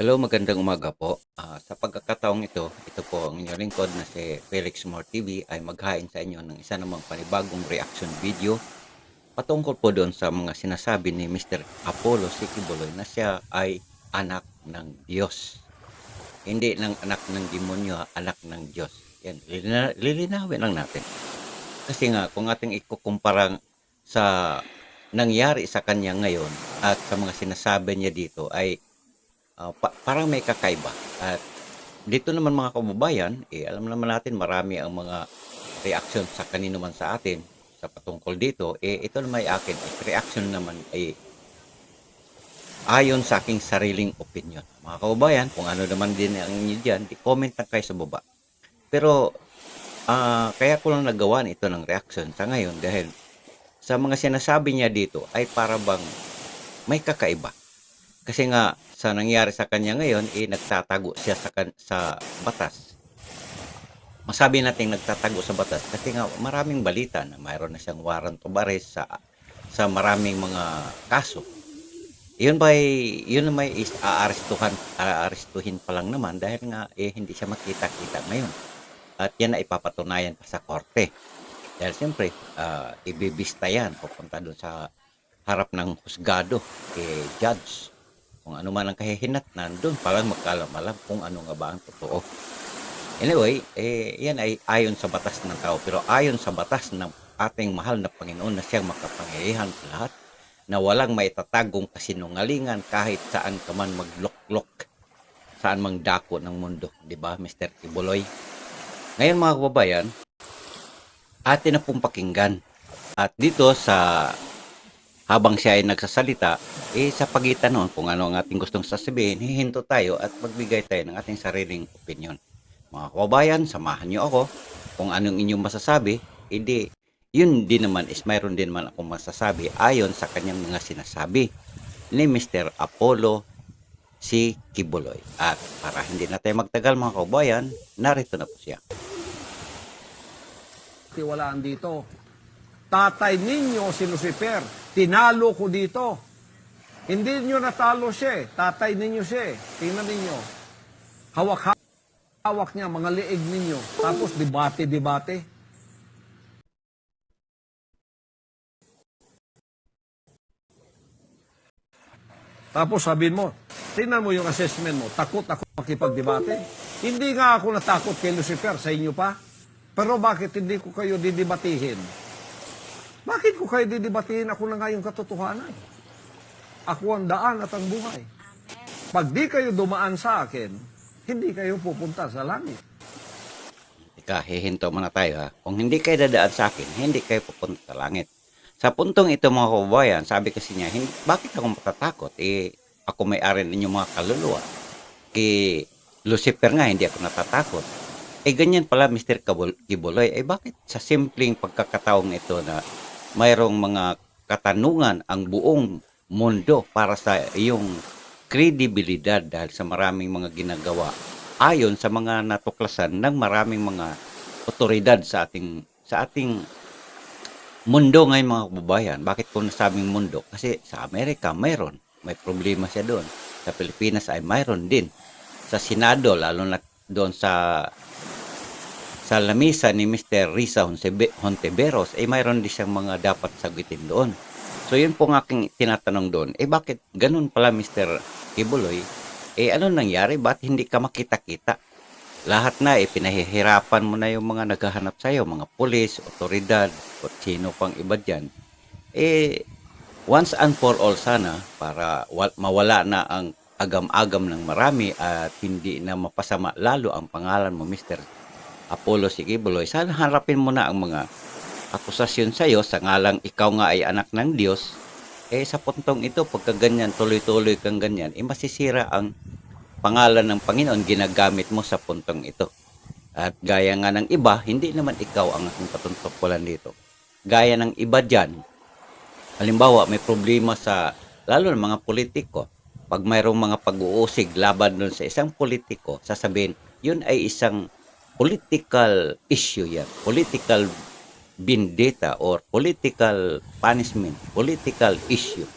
Hello, magandang umaga po. Ah, sa pagkakataong ito, ito po ang inyong lingkod na si Felix More TV ay maghain sa inyo ng isa namang panibagong reaction video patungkol po doon sa mga sinasabi ni Mr. Apollo Sikibuloy na siya ay anak ng Diyos. Hindi ng anak ng demonyo, anak ng Diyos. Yan, lilina- lilinawin lang natin. Kasi nga, kung ating ikukumpara sa nangyari sa kanya ngayon at sa mga sinasabi niya dito ay Ah, pa- parang may kakaiba. At dito naman mga kababayan, eh, alam naman natin marami ang mga reaction sa kanino man sa atin sa patungkol dito. Eh, ito naman ay akin. Eh, reaction naman ay ayon sa aking sariling opinion. Mga kababayan, kung ano naman din ang inyo dyan, comment lang kayo sa baba. Pero, ah, kaya ko lang nagawa ito ng reaction sa ngayon dahil sa mga sinasabi niya dito ay para bang may kakaiba. Kasi nga, sa nangyari sa kanya ngayon, eh, nagtatago siya sa, sa batas. Masabi natin nagtatago sa batas kasi nga maraming balita na mayroon na siyang warrant of arrest sa, sa maraming mga kaso. Yun ba yun may is aarestuhan, aarestuhin pa lang naman dahil nga eh, hindi siya makita-kita ngayon. At yan ay ipapatunayan pa sa korte. Dahil siyempre, ah, ibibista yan, pupunta doon sa harap ng husgado, eh, judge kung ano man ang kahihinat, nandun palang magkalam-alam kung ano nga ba ang totoo. Anyway, eh, yan ay ayon sa batas ng tao. Pero ayon sa batas ng ating mahal na Panginoon na siyang makapangyarihan sa lahat, na walang maitatagong kasinungalingan kahit saan ka man magloklok, saan mang dako ng mundo. Ba, Mr. Ibuloy? Ngayon mga kababayan, atin na pong pakinggan. At dito sa habang siya ay nagsasalita, eh sa pagitan noon kung ano ang ating gustong sasabihin, hihinto tayo at magbigay tayo ng ating sariling opinion. Mga kababayan, samahan niyo ako. Kung anong inyong masasabi, hindi, yun din naman is mayroon din naman akong masasabi ayon sa kanyang mga sinasabi ni Mr. Apollo si Kibuloy. At para hindi na tayo magtagal mga kababayan, narito na po siya. tiwalaan dito. Tatay ninyo si Lucifer, tinalo ko dito. Hindi nyo natalo siya eh. Tatay ninyo siya eh. Tingnan ninyo. Hawak-hawak niya, mga liig ninyo. Tapos debate-debate. Tapos sabihin mo, tingnan mo yung assessment mo, takot ako makipagdebate. Hindi nga ako natakot kay Lucifer, sa inyo pa. Pero bakit hindi ko kayo didibatihin? Bakit ko kayo didibatihin? Ako na nga yung katotohanan. Ako ang daan at ang buhay. Pag di kayo dumaan sa akin, hindi kayo pupunta sa langit. Ika, hihinto muna tayo ha. Kung hindi kayo dadaan sa akin, hindi kayo pupunta sa langit. Sa puntong ito mga kababayan, sabi kasi niya, bakit ako matatakot? Eh, ako may-ari ninyo mga kaluluwa. Kay Lucifer nga, hindi ako natatakot. Eh, ganyan pala, Mr. Kibuloy. Eh, bakit sa simpleng pagkakataong ito na mayroong mga katanungan ang buong mundo para sa iyong kredibilidad dahil sa maraming mga ginagawa ayon sa mga natuklasan ng maraming mga otoridad sa ating sa ating mundo ngayon mga kababayan. Bakit ko nasabing mundo? Kasi sa Amerika mayroon, may problema siya doon. Sa Pilipinas ay mayroon din. Sa Senado, lalo na doon sa sa lamisa ni Mr. Risa Hontiveros, ay mayroon din siyang mga dapat sagutin doon. So yun po ang aking tinatanong doon, eh bakit ganun pala Mr. Kibuloy? Eh ano nangyari? Ba't hindi ka makita-kita? Lahat na, eh pinahihirapan mo na yung mga naghahanap sa'yo, mga pulis, otoridad, o sino pang iba dyan. Eh, once and for all sana, para wa- mawala na ang agam-agam ng marami at hindi na mapasama lalo ang pangalan mo, Mr. Apollo Sigibuloy, sana harapin mo na ang mga akusasyon sa iyo sa ngalang ikaw nga ay anak ng Diyos, eh sa puntong ito, pagka ganyan, tuloy-tuloy kang ganyan, eh masisira ang pangalan ng Panginoon ginagamit mo sa puntong ito. At gaya nga ng iba, hindi naman ikaw ang aking patuntungkulan dito. Gaya ng iba dyan, halimbawa may problema sa, lalo ng mga politiko, pag mayroong mga pag-uusig laban dun sa isang politiko, sasabihin, yun ay isang political issue yan. Political vendetta or political punishment, political issue.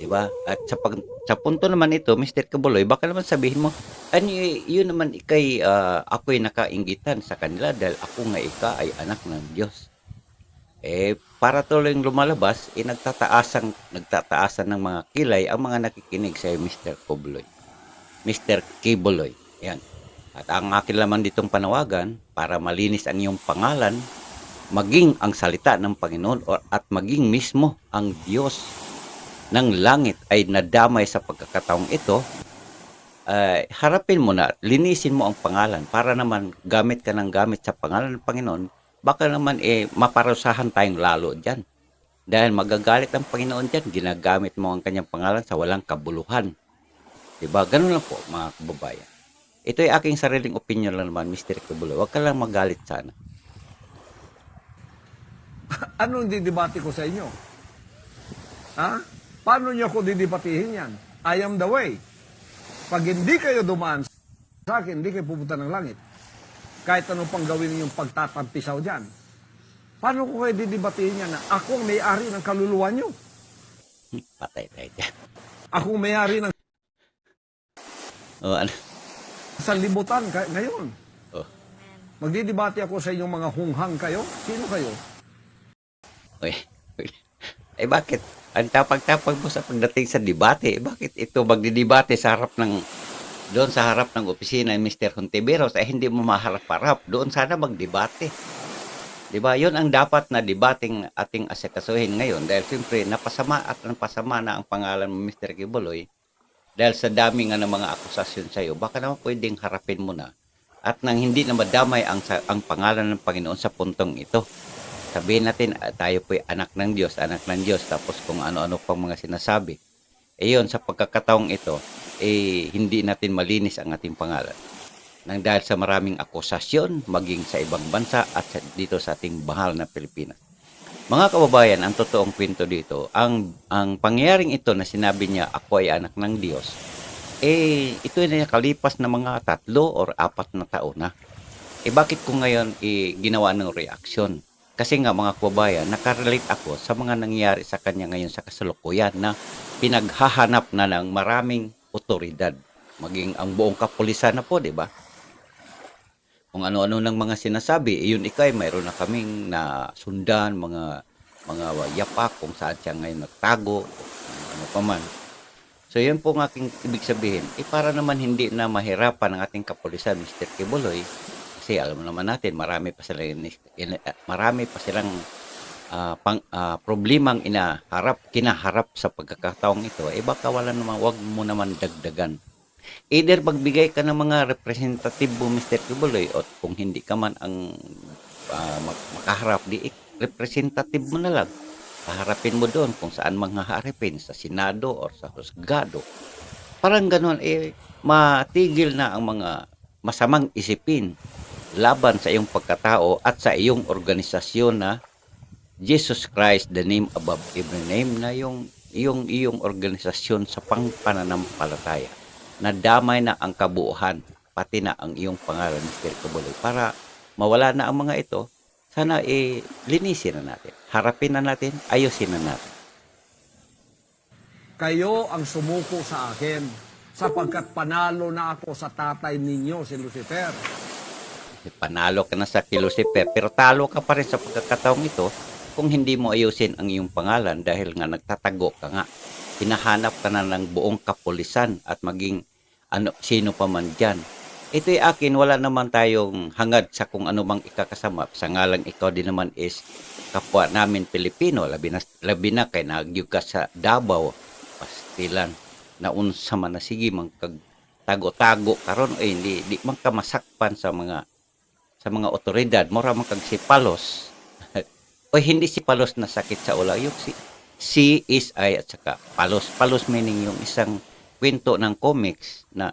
'Di ba? At sa pag Sa punto naman ito, Mr. Kabuloy, baka naman sabihin mo, ano yun naman ikay, ah, ako'y nakainggitan sa kanila dahil ako nga ika ay anak ng Diyos. Eh, para tuloy lumalabas, eh, nagtataasan, nagtataasan ng mga kilay ang mga nakikinig sa Mr. Kabuloy. Mr. Kibuloy. Yan. At ang akin laman ditong panawagan, para malinis ang iyong pangalan, maging ang salita ng Panginoon at maging mismo ang Diyos ng langit ay nadamay sa pagkakataong ito, ay harapin mo na, linisin mo ang pangalan para naman gamit ka ng gamit sa pangalan ng Panginoon, baka naman eh maparusahan tayong lalo dyan. Dahil magagalit ang Panginoon dyan, ginagamit mo ang kanyang pangalan sa walang kabuluhan. Diba? Ganun lang po, mga kababayan. Ito ay aking sariling opinion lang naman, Mr. Kibuloy. Huwag ka lang magalit sana. Anong didibati ko sa inyo? Ha? Paano niyo ako didibatihin yan? I am the way. Pag hindi kayo dumaan sa akin, hindi kayo pupunta ng langit. Kahit ano pang gawin ninyong pagtatampisaw dyan. Paano ko kayo didibatihin yan na ako ang may-ari ng kaluluwa niyo? Hmm, Patay tayo dyan. Ako ang may-ari ng O, ano? Sanlibutan ka- ngayon. Oh. Magdidibati ako sa inyong mga hunghang kayo. Sino kayo? Uy, uy. Eh bakit? Ang tapag-tapag mo sa pagdating sa debate, eh, bakit ito magdidebate sa harap ng doon sa harap ng opisina ni Mr. Hontiveros ay hindi mo maharap-harap. Doon sana magdebate. 'Di ba? 'Yun ang dapat na debating ating asikasuhin ngayon dahil siyempre napasama at napasama na ang pangalan mo Mr. Kibuloy dahil sa dami nga ng mga akusasyon sa iyo. Baka naman pwedeng harapin mo na at nang hindi na madamay ang ang pangalan ng Panginoon sa puntong ito sabihin natin ah, tayo po'y anak ng Diyos, anak ng Diyos, tapos kung ano-ano pang mga sinasabi. Eh yun, sa pagkakataong ito, eh hindi natin malinis ang ating pangalan. Nang dahil sa maraming akusasyon, maging sa ibang bansa at dito sa ating bahal na Pilipinas. Mga kababayan, ang totoong kwento dito, ang, ang pangyayaring ito na sinabi niya, ako ay anak ng Diyos, eh, ito ay nakalipas na mga tatlo or apat na taon na. Eh, bakit ko ngayon eh, ginawa ng reaksyon? Kasi nga mga kababayan, nakarelate ako sa mga nangyayari sa kanya ngayon sa kasalukuyan na pinaghahanap na ng maraming otoridad. Maging ang buong kapulisan na po, di ba? Kung ano-ano ng mga sinasabi, eh, yun ikay, mayroon na kaming na sundan, mga mga yapak kung saan siya ngayon nagtago, ano pa man. So, yun po ang aking ibig sabihin. Eh, para naman hindi na mahirapan ang ating kapulisan, Mr. Kibuloy, kasi alam naman natin, marami pa silang, marami pa silang ah, pang, ah, problemang inaharap, kinaharap sa pagkakataong ito, eh baka wala naman, wag mo naman dagdagan. Either magbigay ka ng mga representative mo, Mr. Kibuloy, o kung hindi ka man ang mak- makaharap, di eh, representative mo na lang. Paharapin mo doon kung saan manghaharapin, sa Senado or sa Husgado. Parang ganun, eh, matigil na ang mga masamang isipin laban sa iyong pagkatao at sa iyong organisasyon na Jesus Christ, the name above every name, na yung iyong iyong organisasyon sa pangpananampalataya. Nadamay na ang kabuuhan, pati na ang iyong pangalan, Mr. Kabuloy. Para mawala na ang mga ito, sana eh, linisin na natin. Harapin na natin, ayusin na natin. Kayo ang sumuko sa akin sapagkat panalo na ako sa tatay ninyo, si Lucifer. Panalo ka na sa kay Lucifer, pero talo ka pa rin sa pagkakataong ito kung hindi mo ayusin ang iyong pangalan dahil nga nagtatago ka nga. Hinahanap ka na ng buong kapulisan at maging ano, sino pa man dyan. Ito'y akin, wala naman tayong hangad sa kung ano bang ikakasama. Sa ngalang ikaw din naman is kapwa namin Pilipino, labi na, labi na kay nagyug ka sa Davao, Pastilan, na unsa man na sige, mang tago-tago karon ay hindi di man ka masakpan sa mga sa mga otoridad. Mora man kag si Palos. O hindi si Palos na sakit sa ulo yung si si is I at saka Palos. Palos meaning yung isang kwento ng comics na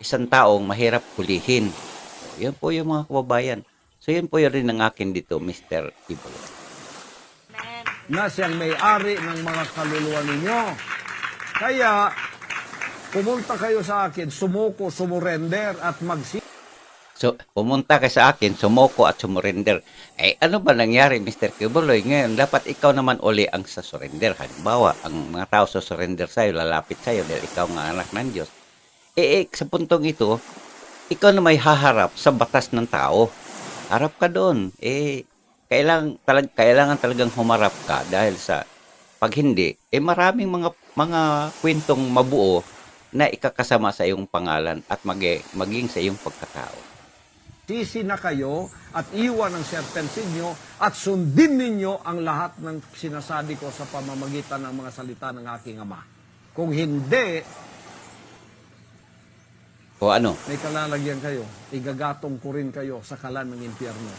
isang taong mahirap hulihin so, yan po yung mga kababayan so yan po yun rin ang akin dito Mr. Ibolo na siyang may-ari ng mga kaluluwa ninyo. Kaya, pumunta kayo sa akin, sumuko, sumurrender, at magsi so pumunta ka sa akin, sumoko at sumurrender. Eh, ano ba nangyari, Mr. Kibuloy? Ngayon, dapat ikaw naman uli ang sa surrender. Halimbawa, ang mga tao sa surrender sa'yo, lalapit sa'yo dahil ikaw nga anak ng Diyos. Eh, eh, sa puntong ito, ikaw na may haharap sa batas ng tao. Harap ka doon. Eh, kailangan, talag, kailangan talagang humarap ka dahil sa pag hindi, eh maraming mga mga kwentong mabuo na ikakasama sa iyong pangalan at magi, maging sa iyong pagkatao. Sisi na kayo at iwan ang serpents inyo at sundin ninyo ang lahat ng sinasabi ko sa pamamagitan ng mga salita ng aking Ama. Kung hindi, O ano? may kalalagyan kayo. Igagatong ko rin kayo sa kalan ng impyerno.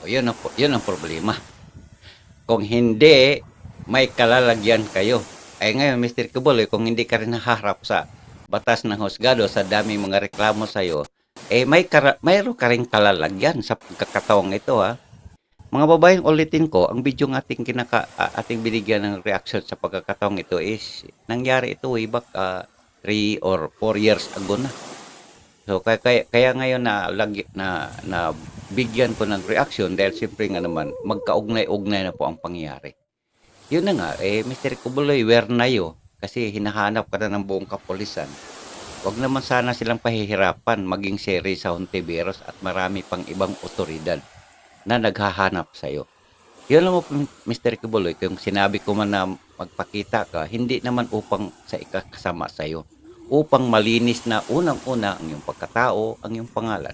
O yun ang, po- yun ang problema. Kung hindi, may kalalagyan kayo. Ay ngayon, Mr. Kubuloy, kung hindi ka rin naharap sa batas ng husgado sa dami mga reklamo sa iyo, eh may kara- mayroon ka rin kalalagyan sa pagkakataong ito ha. Mga babaeng ulitin ko, ang video ng ating kinaka ating binigyan ng reaction sa pagkakataong ito is nangyari ito way back 3 or 4 years ago na. So kaya, kaya, kaya ngayon na lagi na na bigyan ko ng reaction dahil siyempre nga naman magkaugnay-ugnay na po ang pangyayari. Yun na nga, eh Mr. Kubuloy, where na yo? Kasi hinahanap ka na ng buong kapulisan. Huwag naman sana silang pahihirapan maging seri sa Hontiveros at marami pang ibang otoridad na naghahanap sa iyo. Yun lang mo, Mr. Kubuloy, kung sinabi ko man na magpakita ka, hindi naman upang sa ikakasama sa iyo. Upang malinis na unang-una ang iyong pagkatao, ang iyong pangalan.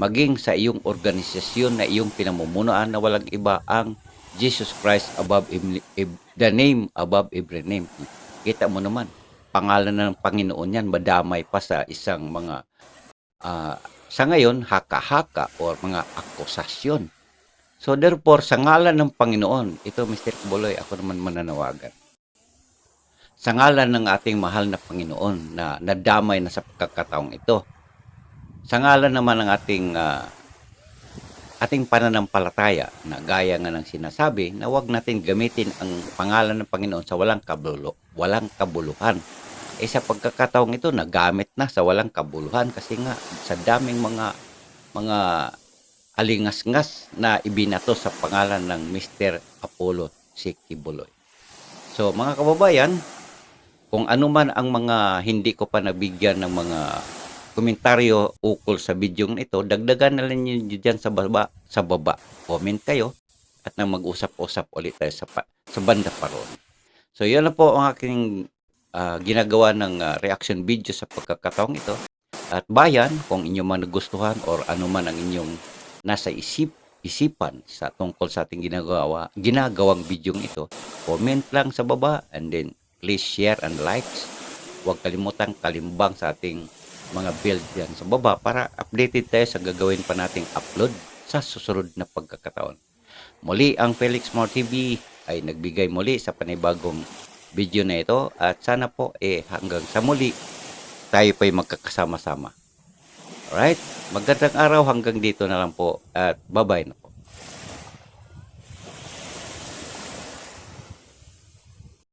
Maging sa iyong organisasyon na iyong pinamumunuan na walang iba ang Jesus Christ above the name above every name. Kita mo naman, pangalan ng Panginoon yan, madamay pa sa isang mga ah, sa ngayon, haka-haka or mga akusasyon. So therefore, sa ngalan ng Panginoon, ito Mr. Kubuloy, ako naman mananawagan. Sa ngalan ng ating mahal na Panginoon na nadamay na sa pagkakataong ito, sa ngalan naman ng ating ah, ating pananampalataya na gaya nga ng sinasabi na wag natin gamitin ang pangalan ng Panginoon sa walang kabulo, walang kabuluhan. Eh sa pagkakataong ito nagamit na sa walang kabuluhan kasi nga sa daming mga mga alingas-ngas na ibinato sa pangalan ng Mr. Apollo Sikibuloy. So mga kababayan, kung ano man ang mga hindi ko pa nabigyan ng mga komentaryo ukol sa video ito, dagdagan na lang nyo dyan sa baba, sa baba. Comment kayo at na mag-usap-usap ulit tayo sa, sa banda pa ron. So, yan na po ang aking ah, ginagawa ng ah, reaction video sa pagkakataong ito. At bayan, kung inyo man nagustuhan or ano man ang inyong nasa isip, isipan sa tungkol sa ating ginagawa, ginagawang video ito, comment lang sa baba and then please share and likes. Huwag kalimutan kalimbang sa ating mga build yan sa baba para updated tayo sa gagawin pa nating upload sa susunod na pagkakataon. Muli ang Felix More TV ay nagbigay muli sa panibagong video na ito at sana po eh hanggang sa muli tayo pa'y magkakasama-sama. Alright? Magandang araw hanggang dito na lang po at bye-bye.